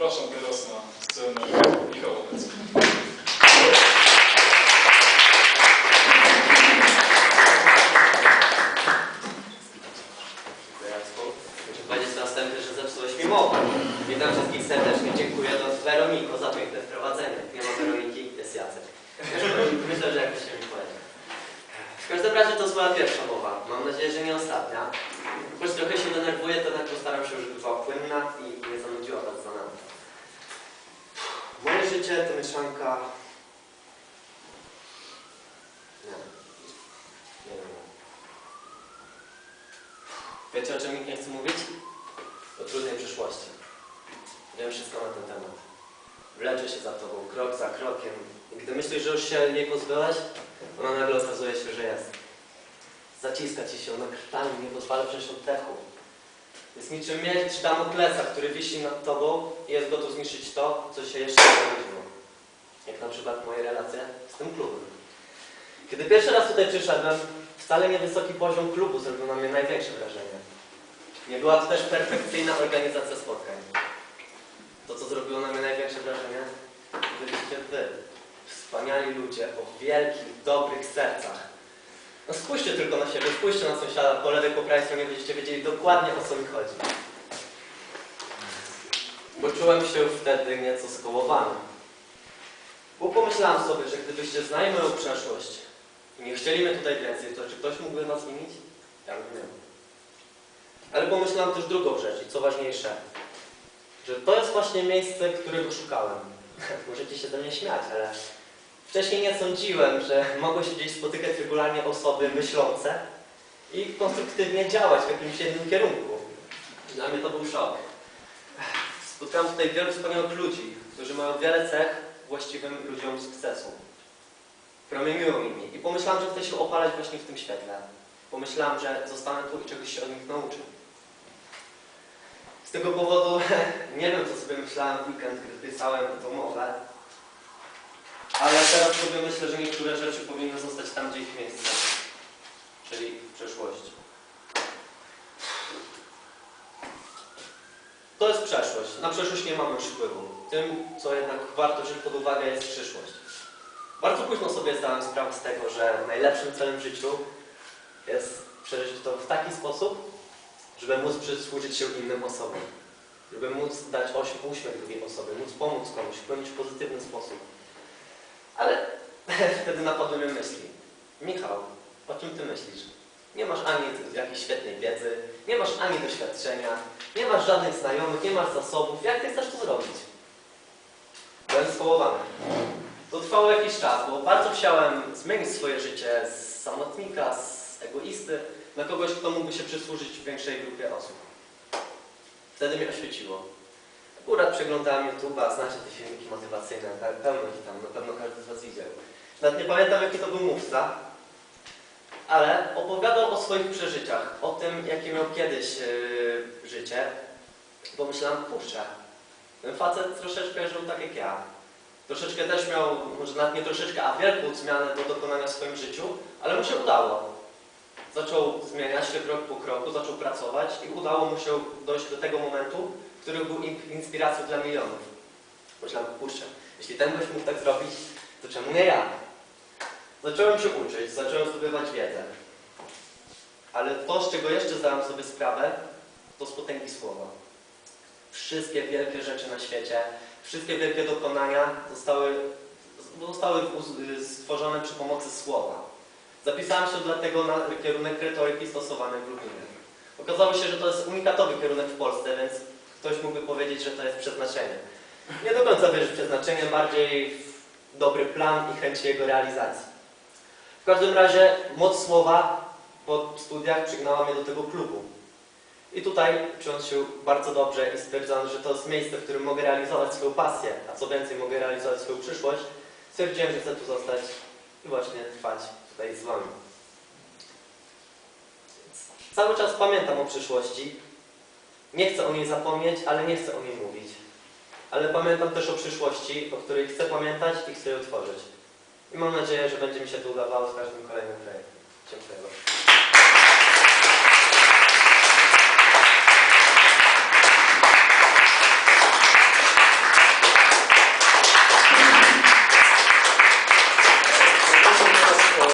Zapraszam teraz na scenę Michał Onecki. Jacku. Muszę powiedzieć na wstępie, że zepsułeś mi mowę. Witam wszystkich serdecznie, dziękuję do Weroniko za piękne wprowadzenie. Nie ma Weroniki, jest Jacek. Myślę, że jakoś się mi powiedzie. W każdym razie to moja pierwsza mowa. Mam nadzieję, że nie ostatnia. Choć trochę się denerwuję, to jednak postaram się, żeby była płynna i nie zanudziła was za nami. Życie to mieszanka... Nie. Nie wiem. Wiecie o czym nikt nie chce mówić? O trudnej przyszłości. Wiem wszystko na ten temat. Wleczę się za tobą, krok za krokiem. I gdy myślisz, że już się jej pozbyłeś, ona nagle okazuje się, że jest. Zaciska ci się ona krtani, nie pozwala przejść oddechu. Jest niczym miecz Damoklesa, który wisi nad tobą i jest gotów zniszczyć to, co się jeszcze nie urodziło. Jak na przykład moje relacje z tym klubem. Kiedy pierwszy raz tutaj przyszedłem, wcale niewysoki poziom klubu zrobił na mnie największe wrażenie. Nie była to też perfekcyjna organizacja spotkań. To, co zrobiło na mnie największe wrażenie, byliście wy. Wspaniali ludzie o wielkich, dobrych sercach. No spójrzcie tylko na siebie, spójrzcie na sąsiada po lewej, po prawej stronie, będziecie wiedzieli dokładnie o co mi chodzi. Bo czułem się wtedy nieco skołowany. Bo pomyślałem sobie, że gdybyście znali moją przeszłość i nie chcieli tutaj więcej, to czy ktoś mógłby nas zmienić? Ja bym nie. Ale pomyślałem też drugą rzecz i co ważniejsze, że to jest właśnie miejsce, którego szukałem. Możecie się ze mnie śmiać, ale wcześniej nie sądziłem, że mogą się gdzieś spotykać regularnie osoby myślące i konstruktywnie działać w jakimś jednym kierunku. Dla mnie to był szok. Spotkałem tutaj wielu wspaniałych ludzi, którzy mają wiele cech właściwym ludziom sukcesu. Promieniują nimi i pomyślałem, że chcę się opalać właśnie w tym świetle. Pomyślałem, że zostanę tu i czegoś się od nich nauczę. Z tego powodu nie wiem, co sobie myślałem w weekend, gdy pisałem tę mowę, ale teraz sobie myślę, że niektóre rzeczy powinny zostać tam, gdzie ich miejsce, czyli w przeszłości. To jest przeszłość. Na przeszłość nie mamy już wpływu. Tym, co jednak warto wziąć pod uwagę, jest przyszłość. Bardzo późno sobie zdałem sprawę z tego, że najlepszym celem w życiu jest przeżyć to w taki sposób, żeby móc przysłużyć się innym osobom. Żeby móc dać uśmiech drugiej osobie, móc pomóc komuś, wpłynąć w pozytywny sposób. Ale wtedy napadły mnie myśli. Michał, o czym ty myślisz? Nie masz ani jakiejś świetnej wiedzy, nie masz ani doświadczenia, nie masz żadnych znajomych, nie masz zasobów. Jak ty chcesz to zrobić? Byłem skołowany. To trwało jakiś czas, bo bardzo chciałem zmienić swoje życie z samotnika, z egoisty na kogoś, kto mógłby się przysłużyć większej grupie osób. Wtedy mnie oświeciło. Akurat przeglądałem YouTube'a, znacie te filmiki motywacyjne, pe- pełno ich tam, na pewno każdy z Was widział. Nawet nie pamiętam, jaki to był mówca, ale opowiadał o swoich przeżyciach, o tym, jakie miał kiedyś yy, życie. Pomyślałem, kurczę, ten facet troszeczkę żył tak jak ja. Troszeczkę też miał, może nawet nie troszeczkę, a wielką zmianę do dokonania w swoim życiu, ale mu się udało. Zaczął zmieniać się krok po kroku, zaczął pracować i udało mu się dojść do tego momentu, który był in- inspiracją dla milionów. Myślałem, kurczę, jeśli ten gość mógł tak zrobić, to czemu nie ja? Zacząłem się uczyć, zacząłem zdobywać wiedzę. Ale to, z czego jeszcze zdałem sobie sprawę, to z potęgi słowa. Wszystkie wielkie rzeczy na świecie, wszystkie wielkie dokonania zostały, zostały stworzone przy pomocy słowa. Zapisałem się dlatego na kierunek retoryki stosowanej w Lublinie. Okazało się, że to jest unikatowy kierunek w Polsce, więc ktoś mógłby powiedzieć, że to jest przeznaczenie. Nie do końca wierzę w przeznaczenie, bardziej w dobry plan i chęć jego realizacji. W każdym razie moc słowa po studiach przygnała mnie do tego klubu. I tutaj, czując się bardzo dobrze i stwierdzając, że to jest miejsce, w którym mogę realizować swoją pasję, a co więcej, mogę realizować swoją przyszłość, stwierdziłem, że chcę tu zostać i właśnie trwać tutaj z Wami. Cały czas pamiętam o przyszłości. Nie chcę o niej zapomnieć, ale nie chcę o niej mówić. Ale pamiętam też o przyszłości, o której chcę pamiętać i chcę ją tworzyć. I mam nadzieję, że będzie mi się to udawało z każdym kolejnym projektem. Dziękuję bardzo.